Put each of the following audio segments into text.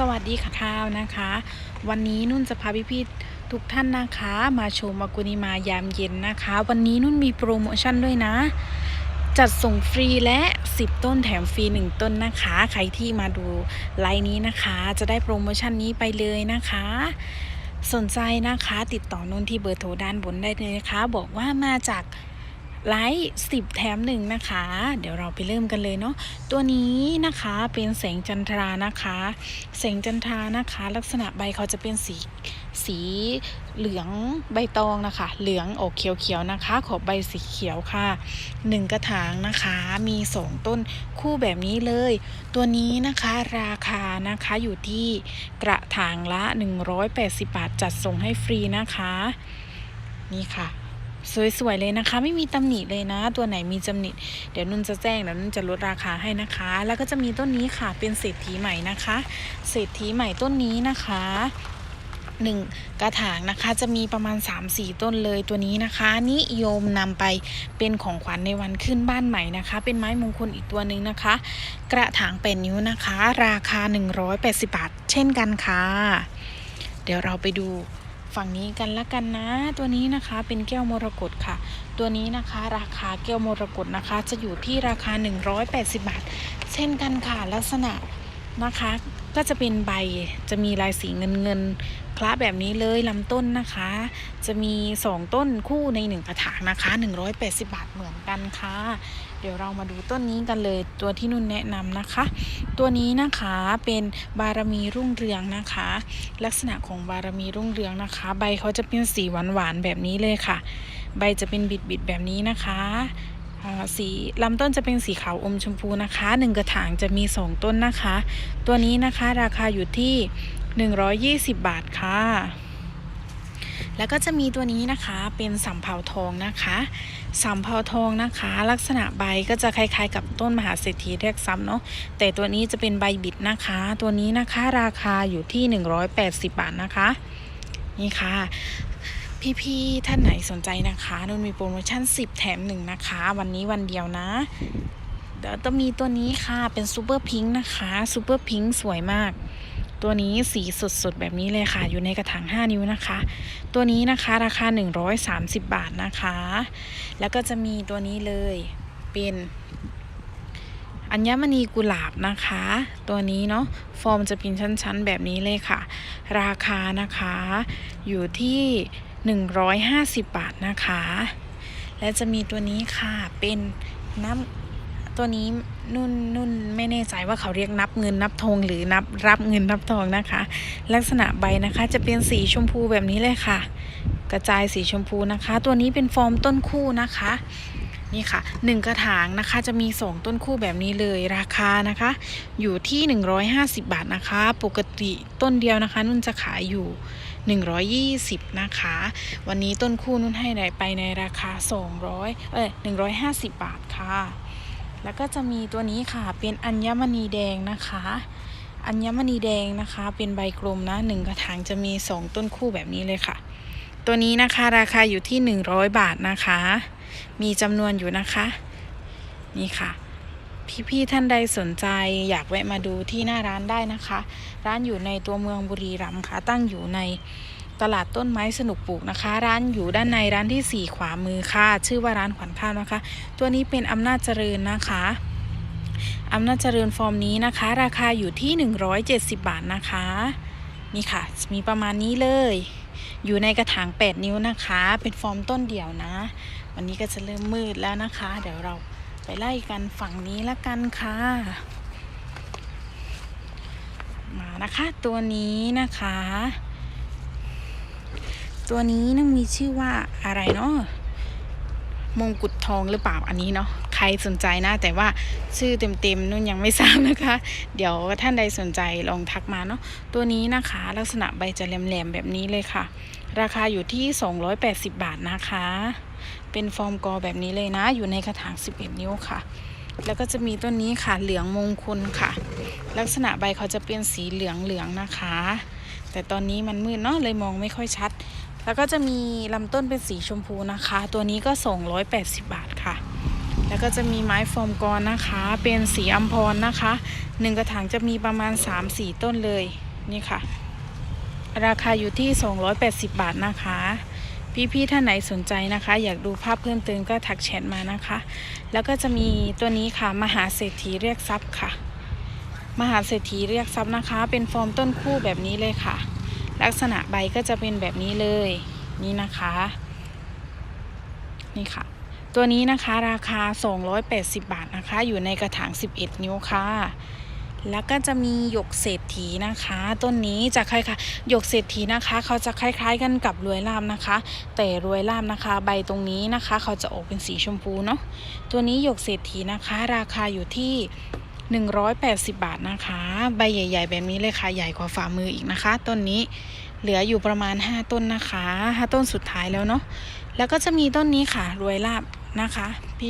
สวัสดีค่ะข้าวนะคะ วันนี้นุ่นจะพาพี่ๆทุกท่านนะคะ มาชมอากุนิมายามเย็นนะคะ วันนี้นุ่นมีโปรโมชั่นด้วยนะ จัดส่งฟรีและ 10 ต้นแถมฟรี 1 ต้นนะคะ ใครที่มาดูไลน์นี้นะคะ จะได้โปรโมชั่นนี้ไปเลยนะคะ สนใจนะคะ ติดต่อนุ่นที่เบอร์โทรด้านบนได้เลยนะคะ บอกว่ามาจาก ไลฟ์10 แถมหนึ่งนะคะ เดี๋ยวเราไปเริ่มกันเลยเนาะตัวนี้นะคะเป็นแสงจันทรานะคะ แสงจันทรานะคะ ลักษณะใบเขาจะเป็นสีสีเหลืองใบตองนะคะ เหลืองออกเขียวๆนะคะ ขอบใบสีเขียวค่ะหนึ่งกระถางนะคะ มีสองต้นคู่แบบนี้เลย ตัวนี้นะคะราคานะคะอยู่ที่กระถางละ 180 บาท จัดส่งให้ฟรีนะคะ นี่ค่ะ สวยๆเลยนะคะ ไม่มีตำหนิเลยนะ ตัวไหนมีตำหนิเดี๋ยวนุ่นจะแจ้งเดี๋ยวนุ่นจะลดราคาให้นะคะ แล้วก็จะมีต้นนี้ค่ะเป็นเศรษฐีใหม่นะคะ เศรษฐีใหม่ต้นนี้นะคะหนึ่งกระถางนะคะจะมีประมาณ 3-4 ต้นเลยตัวนี้นะคะ นิยมนำไปเป็นของขวัญในวันขึ้นบ้านใหม่นะคะ เป็นไม้มงคลอีกตัวหนึ่งนะคะ กระถางเป็นนิ้วนะคะ ราคา 180 บาท เช่นกันค่ะ เดี๋ยวเราไปดู ฝั่งนี้กันละกันนะ ตัวนี้นะคะเป็นแก้วมรกตค่ะ ตัวนี้นะคะราคาแก้วมรกตนะคะ จะอยู่ที่ราคา 180 บาท เช่นกันค่ะลักษณะนะคะ ก็จะเป็นใบจะมีลายสีเงินเงินคละแบบนี้เลยลำต้นนะคะ จะมี 2 ต้นคู่ใน 1 กระถางนะคะ 180 บาทเหมือนกันค่ะ เดี๋ยวเรามาดูต้นนี้กันเลยตัวที่นุ่นแนะนำนะคะ ตัวนี้นะคะเป็นบารมีรุ่งเรืองนะคะ ลักษณะของบารมีรุ่งเรืองนะคะ ใบเขาจะเป็นสีหวานๆแบบนี้เลยค่ะ ใบจะเป็นบิดๆแบบนี้นะคะ สีลำต้นจะเป็นสีขาวอมชมพูนะคะหนึ่งกระถางจะมี 2 ต้นนะคะ ตัวนี้นะคะราคาอยู่ที่ 120 บาทค่ะ แล้วก็จะมีตัวนี้นะคะเป็นสำเภาทองนะคะสำเภาทองนะคะ ลักษณะใบก็จะคล้ายๆ กับต้นมหาเศรษฐีเรียกซ้ำเนาะแต่ตัวนี้จะเป็นใบบิดนะคะ ตัวนี้นะคะราคาอยู่ที่ 180 บาทนะคะนี่ค่ะ พี่ๆท่านไหนสนใจนะคะนุ่นมีโปรโมชั่น 10 แถมหนึ่งนะคะ วันนี้วันเดียวนะเดี๋ยวจะมีตัวนี้ค่ะเป็นซูเปอร์พิงค์นะคะซูเปอร์พิงค์สวยมาก ตัวนี้สีสดๆ แบบนี้เลยค่ะ อยู่ในกระถาง 5 นิ้วนะคะ ตัวนี้นะคะราคา 130 บาทนะคะ แล้วก็จะมีตัวนี้เลยเป็นอัญมณีกุหลาบนะคะ ตัวนี้เนาะฟอร์มจะเป็นชั้นๆ แบบนี้เลยค่ะ ราคานะคะอยู่ที่ 150 บาทนะคะ และจะมีตัวนี้ค่ะเป็นน้ำตัวนี้นุ่นนุ่นไม่แน่ใจว่าเขาเรียกนับเงินนับทองหรือนับรับเงินนับทองนะคะ ลักษณะใบนะคะจะเป็นสีชมพูแบบนี้เลยค่ะ กระจายสีชมพูนะคะ ตัวนี้เป็นฟอร์มต้นคู่นะคะ นี่ค่ะหนึ่งกระถางนะคะจะมีสองต้นคู่แบบนี้เลยราคานะคะ อยู่ที่ 150 บาทนะคะ ปกติต้นเดียวนะคะ นุ่นจะขายอยู่ 120 นะคะ วันนี้ต้นคู่นุ่นให้ไปในราคา 200 เอ้ย150 บาทค่ะ แล้วก็จะมีตัวนี้ค่ะเป็นอัญมณีแดงนะคะอัญมณีแดงนะคะ เป็นใบกลมนะหนึ่งกระถางจะมี2ต้นคู่แบบนี้เลยค่ะ ตัวนี้นะคะราคาอยู่ที่100บาทนะคะ มีจำนวนอยู่นะคะ นี่ค่ะ พี่ๆท่านใดสนใจอยากแวะมาดูที่หน้าร้านได้นะคะ ร้านอยู่ในตัวเมืองบุรีรัมย์ค่ะ ตั้งอยู่ในตลาดต้นไม้สนุกปลูกนะคะ ร้านอยู่ด้านในร้านที่ 4 ขวามือค่ะ ชื่อว่าร้านขวัญข้าวนะคะ ตัวนี้เป็นอำนาจเจริญนะคะอำนาจเจริญฟอร์มนี้นะคะ ราคาอยู่ที่ 170 บาทนะคะ นี่ค่ะ มีประมาณนี้เลย อยู่ในกระถาง 8 นิ้วนะคะ เป็นฟอร์มต้นเดี่ยวนะ วันนี้ก็จะเริ่มมืดแล้วนะคะ เดี๋ยวเราไปไล่กันฝั่งนี้ละกันค่ะ มานะคะตัวนี้นะคะ ตัวนี้นั่งมีชื่อว่าอะไรเนาะมงกุฎทองหรือเปล่าอันนี้เนาะ ใครสนใจนะ แต่ว่าชื่อเต็มๆนุ่นยังไม่ทราบนะคะ เดี๋ยวท่านใดสนใจลองทักมาเนาะตัวนี้นะคะ ลักษณะใบจะแหลมๆแบบนี้เลยค่ะ ราคาอยู่ที่ 280 บาทนะคะ เป็นฟอร์มกอแบบนี้เลยนะ อยู่ในกระถาง 11 นิ้วค่ะ แล้วก็จะมีต้นนี้ค่ะเหลืองมงคลค่ะ ลักษณะใบเขาจะเป็นสีเหลืองเหลืองๆนะคะ แต่ตอนนี้มันมืดเนาะเลยมองไม่ค่อยชัดแล้วก็จะมีลำต้นเป็นสีชมพูนะคะ ตัวนี้ก็ 280 บาทค่ะ แล้วก็จะมีไม้โฟมกรนะคะ เป็นสีอัมพรนะคะหนึ่งกระถางจะมีประมาณ 3-4 ต้นเลยนี่ค่ะ ราคาอยู่ที่ 280 บาทนะคะ พี่ๆท่านไหนสนใจนะคะ อยากดูภาพเพิ่มเติมก็ทักแชทมานะคะ แล้วก็จะมีตัวนี้ค่ะ มหาเศรษฐีเรียกทรัพย์ค่ะ มหาเศรษฐีเรียกทรัพย์นะคะ เป็นฟอร์มต้นคู่แบบนี้เลยค่ะ ลักษณะใบก็จะเป็นแบบนี้เลยนี่นะคะ นี่ค่ะ ตัวนี้นะคะราคา 280 บาทนะคะ อยู่ในกระถาง 11 นิ้วค่ะ แล้วก็จะมีหยกเศรษฐีนะคะ ต้นนี้จะคล้ายๆหยกเศรษฐีนะคะ เขาจะคล้าย ๆ กันกับรวยลามนะคะ แต่รวยลามนะคะ ใบตรงนี้นะคะ เขาจะออกเป็นสีชมพูเนาะ ตัวนี้หยกเศรษฐีนะคะ ราคาอยู่ที่180 บาทนะคะ ใบใหญ่ ๆ แบบนี้เลยค่ะ ใหญ่กว่าฝ่ามืออีกนะคะ ต้นนี้เหลืออยู่ประมาณ 5 ต้นนะคะ 5 ต้นสุดท้ายแล้วเนาะ แล้วก็จะมีต้นนี้ค่ะ รวยลาบ นะคะ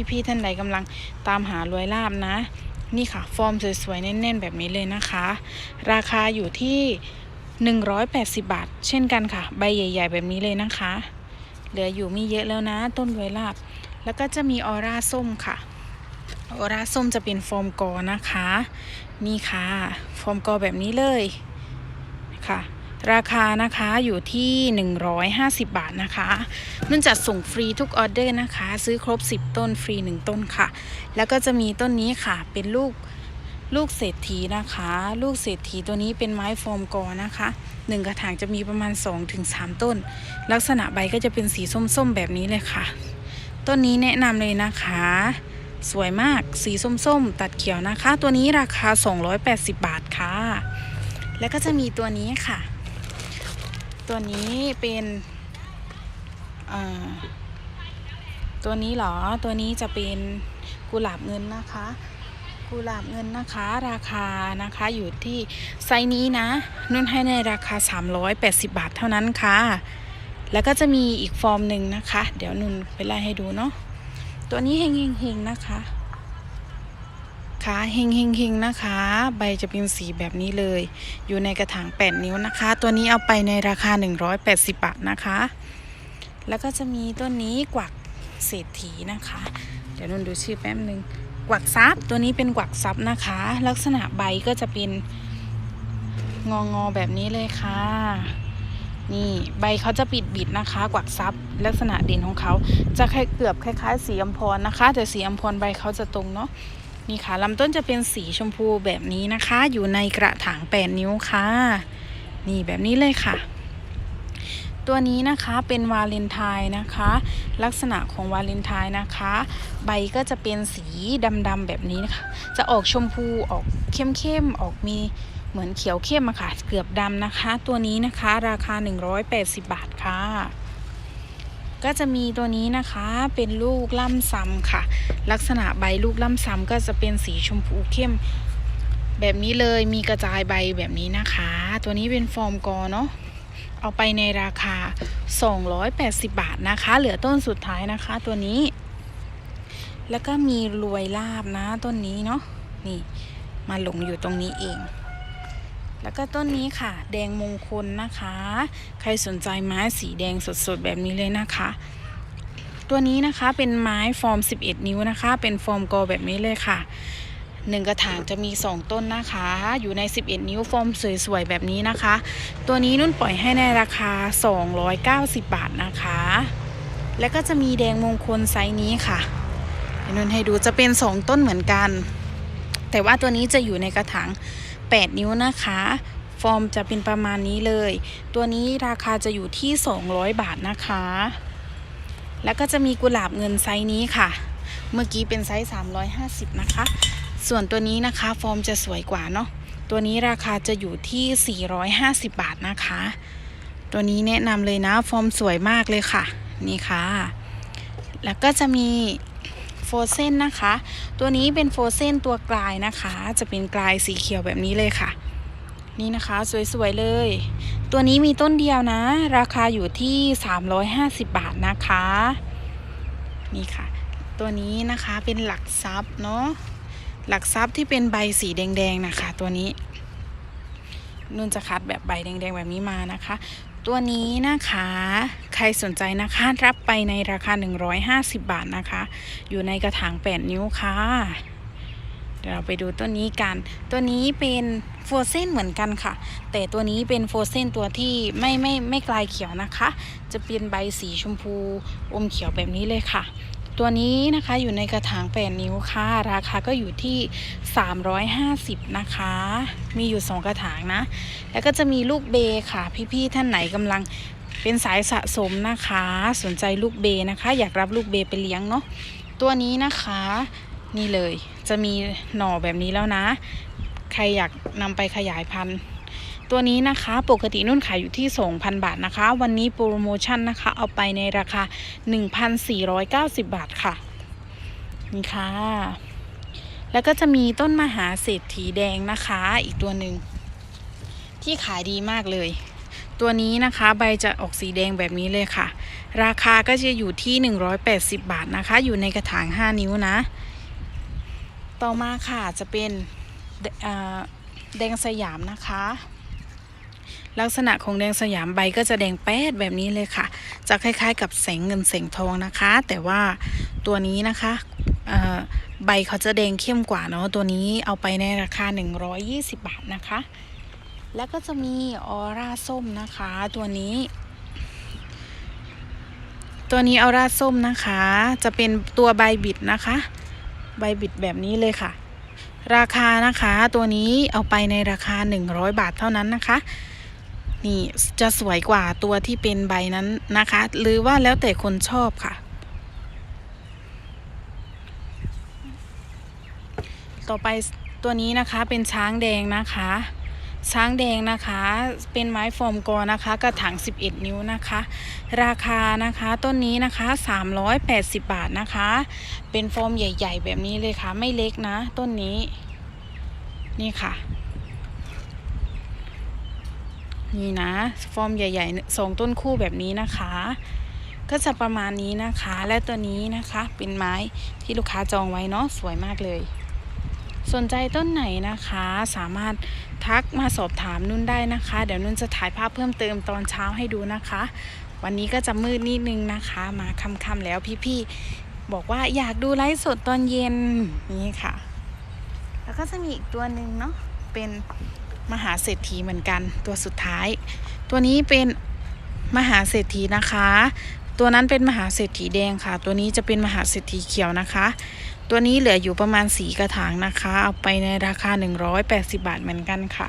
พี่ๆท่านใดกำลังตามหารวยลาบนะ นี่ค่ะ ฟอร์มสวยๆแน่นๆ แบบนี้เลยนะคะ ราคาอยู่ที่ 180 บาท เช่นกันค่ะ ใบใหญ่ ๆ แบบนี้เลยนะคะ เหลืออยู่ไม่เยอะแล้วนะ ต้นรวยลาบ แล้วก็จะมีออร่าส้มค่ะออร่าส้มจะเป็นฟอร์มกอนะคะ นี่ค่ะ ฟอร์มกอแบบนี้เลยค่ะ ราคานะคะอยู่ที่ 150 บาทนะคะนุ่นจัดส่งฟรีทุกออเดอร์นะคะ ซื้อครบ 10 ต้นฟรี 1 ต้นค่ะ แล้วก็จะมีต้นนี้ค่ะเป็นลูกลูกเศรษฐีนะคะ ลูกเศรษฐีตัวนี้เป็นไม้ฟอร์มกอนะคะหนึ่งกระถางจะมีประมาณ 2-3 ต้น ลักษณะใบก็จะเป็นสีส้มๆแบบนี้เลยค่ะ ต้นนี้แนะนำเลยนะคะ สวยมากสีส้มๆ ตัดเขียวนะคะ ตัวนี้ราคา 280 บาทค่ะ แล้วก็จะมีตัวนี้ค่ะ ตัวนี้เป็นอ่าตัวนี้เหรอ ตัวนี้จะเป็นกุหลาบเงินนะคะ กุหลาบเงินนะคะ ราคานะคะอยู่ที่ไซส์นี้นะ นุ่นให้ในราคา 380 บาทเท่านั้นค่ะ แล้วก็จะมีอีกฟอร์มหนึ่งนะคะ เดี๋ยวนุ่นไปไล่ให้ดูเนาะ ตัวนี้เฮงเฮงเฮง นะคะเฮงเฮงเฮงนะคะ ใบจะเป็นสีแบบนี้เลย อยู่ในกระถาง 8 นิ้วนะคะ ตัวนี้เอาไปในราคา 180 บาทนะคะ แล้วก็จะมีต้นนี้กวักเศรษฐีนะคะ เดี๋ยวนุ่นดูชื่อแป๊บนึงกวักซับตัวนี้เป็นกวักซับนะคะ ลักษณะใบก็จะเป็นงองอๆแบบนี้เลยค่ะ นี่ใบเขาจะปิดบิดนะคะ กวักซับลักษณะเด่นของเขาจะคล้ายเกือบคล้ายๆสีอัมพรนะคะ แต่สีอัมพรใบเขาจะตรงเนาะ นี่ค่ะลำต้นจะเป็นสีชมพูแบบนี้นะคะ อยู่ในกระถาง8นิ้วค่ะ นี่แบบนี้เลยค่ะ ตัวนี้นะคะเป็นวาเลนไทน์นะคะ ลักษณะของวาเลนไทน์นะคะ ใบก็จะเป็นสีดำๆแบบนี้นะคะ จะออกชมพูออกเข้มๆออกมีเหมือนเขียวเข้มอะค่ะ เกือบดำนะคะ ตัวนี้นะคะราคา 180 บาทค่ะ ก็จะมีตัวนี้นะคะเป็นลูกล่ำซ้ำค่ะ ลักษณะใบลูกล่ำซ้ำก็จะเป็นสีชมพูเข้ม แบบนี้เลยมีกระจายใบแบบนี้นะคะ ตัวนี้เป็นฟอร์มกอเนาะเอาไปในราคา 280 บาทนะคะ เหลือต้นสุดท้ายนะคะ ตัวนี้ แล้วก็มีรวยลาบนะต้นนี้เนาะนี่มาหลงอยู่ตรงนี้เอง แล้วก็ต้นนี้ค่ะ แดงมงคลนะคะ ใครสนใจไม้สีแดงสดๆแบบนี้เลยนะคะ ตัวนี้นะคะเป็นไม้ฟอร์ม 11 นิ้วนะคะ เป็นฟอร์มกอแบบนี้เลยค่ะหนึ่งกระถางจะมี 2 ต้นนะคะ อยู่ใน 11 นิ้วฟอร์มสวยๆ แบบนี้นะคะ ตัวนี้นุ่นปล่อยให้ในราคา 290 บาทนะคะ แล้วก็จะมีแดงมงคลไซส์นี้ค่ะเดี๋ยวนุ่นให้ดูจะเป็น 2 ต้นเหมือนกัน แต่ว่าตัวนี้จะอยู่ในกระถาง 8 นิ้วนะคะฟอร์มจะเป็นประมาณนี้เลย ตัวนี้ราคาจะอยู่ที่ 200 บาทนะคะ แล้วก็จะมีกุหลาบเงินไซส์นี้ค่ะ เมื่อกี้เป็นไซส์ 350 นะคะ ส่วนตัวนี้นะคะฟอร์มจะสวยกว่าเนาะ ตัวนี้ราคาจะอยู่ที่ 450 บาทนะคะ ตัวนี้แนะนำเลยนะฟอร์มสวยมากเลยค่ะ นี่ค่ะ แล้วก็จะมี โฟเซนนะคะ ตัวนี้เป็นโฟเซนตัวกลายนะคะ จะเป็นกลายสีเขียวแบบนี้เลยค่ะ นี่นะคะสวยๆเลย ตัวนี้มีต้นเดียวนะ ราคาอยู่ที่ 350 บาทนะคะ นี่ค่ะ ตัวนี้นะคะเป็นหลักซับเนาะหลักซับที่เป็นใบสีแดงๆนะคะ ตัวนี้นุ่นจะคัดแบบใบแดงๆแบบนี้มานะคะ ตัวนี้นะคะ ใครสนใจนะคะ รับไปในราคา 150 บาทนะคะ อยู่ในกระถาง 8 นิ้วค่ะ เดี๋ยวเราไปดูต้นนี้กัน ตัวนี้เป็นโฟเซนเหมือนกันค่ะ แต่ตัวนี้เป็นโฟเซนตัวที่ไม่ไม่ไม่กลายเขียวนะคะ จะเป็นใบสีชมพูอมเขียวแบบนี้เลยค่ะ ตัวนี้นะคะอยู่ในกระถาง8นิ้วค่ะ ราคาก็อยู่ที่ 350 นะคะ มีอยู่ 2 กระถางนะ แล้วก็จะมีลูกเบค่ะ พี่ๆท่านไหนกำลังเป็นสายสะสมนะคะ สนใจลูกเบนะคะ อยากรับลูกเบไปเลี้ยงเนาะตัวนี้นะคะนี่เลยจะมีหน่อแบบนี้แล้วนะ ใครอยากนำไปขยายพันธุ์ ตัวนี้นะคะปกตินุ่นขายอยู่ที่ 2,000 บาทนะคะ วันนี้โปรโมชั่นนะคะ เอาไปในราคา 1,490 บาทค่ะ นี่ค่ะ แล้วก็จะมีต้นมหาเศรษฐีแดงนะคะ อีกตัวหนึ่งที่ขายดีมากเลย ตัวนี้นะคะใบจะออกสีแดงแบบนี้เลยค่ะ ราคาก็จะอยู่ที่ 180 บาทนะคะ อยู่ในกระถาง 5 นิ้วนะ ต่อมาค่ะจะเป็นเดอ่าแดงสยามนะคะ ลักษณะของแดงสยามใบก็จะแดงแป๊ดแบบนี้เลยค่ะ จะคล้ายๆ กับแสงเงินแสงทองนะคะ แต่ว่าตัวนี้นะคะใบเขาจะแดงเข้มกว่าเนาะตัวนี้เอาไปในราคา 120 บาทนะคะ แล้วก็จะมีออร่าส้มนะคะ ตัวนี้ ตัวนี้ออร่าส้มนะคะ จะเป็นตัวใบบิดนะคะ ใบบิดแบบนี้เลยค่ะ ราคานะคะตัวนี้เอาไปในราคา 100 บาทเท่านั้นนะคะ นี่จะสวยกว่าตัวที่เป็นใบนั้นนะคะ หรือว่าแล้วแต่คนชอบค่ะ ต่อไปตัวนี้นะคะเป็นช้างแดงนะคะ ช้างแดงนะคะเป็นไม้ฟอร์มกอนะคะ กระถาง 11 นิ้วนะคะ ราคานะคะต้นนี้นะคะ 380 บาทนะคะ เป็นฟอร์มใหญ่ ๆ แบบนี้เลยค่ะ ไม่เล็กนะ ต้นนี้ นี่ค่ะ นี่นะ ฟอร์มใหญ่ๆสองต้นคู่แบบนี้นะคะ ก็จะประมาณนี้นะคะ และตัวนี้นะคะเป็นไม้ที่ลูกค้าจองไว้เนาะสวยมากเลย สนใจต้นไหนนะคะ สามารถทักมาสอบถามนุ่นได้นะคะ เดี๋ยวนุ่นจะถ่ายภาพเพิ่มเติมตอนเช้าให้ดูนะคะ วันนี้ก็จะมืดนิดนึงนะคะ มาค่ำๆแล้วพี่ๆบอกว่าอยากดูไลฟ์สดตอนเย็นนี่ค่ะ แล้วก็จะมีอีกตัวหนึ่งเนาะเป็น มหาเศรษฐีเหมือนกันตัวสุดท้าย ตัวนี้เป็นมหาเศรษฐีนะคะ ตัวนั้นเป็นมหาเศรษฐีแดงค่ะ ตัวนี้จะเป็นมหาเศรษฐีเขียวนะคะ ตัวนี้เหลืออยู่ประมาณสีกระถางนะคะ เอาไปในราคา 180 บาทเหมือนกันค่ะ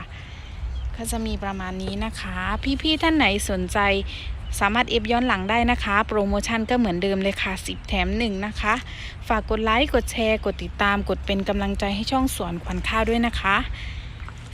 ก็จะมีประมาณนี้นะคะ พี่ๆท่านไหนสนใจสามารถเอฟย้อนหลังได้นะคะ โปรโมชั่นก็เหมือนเดิมเลยค่ะ 10 แถม 1 นะคะ ฝากกดไลค์ กดแชร์ กดติดตาม กดเป็นกำลังใจให้ช่องสวนขวัญข้าวด้วยนะคะ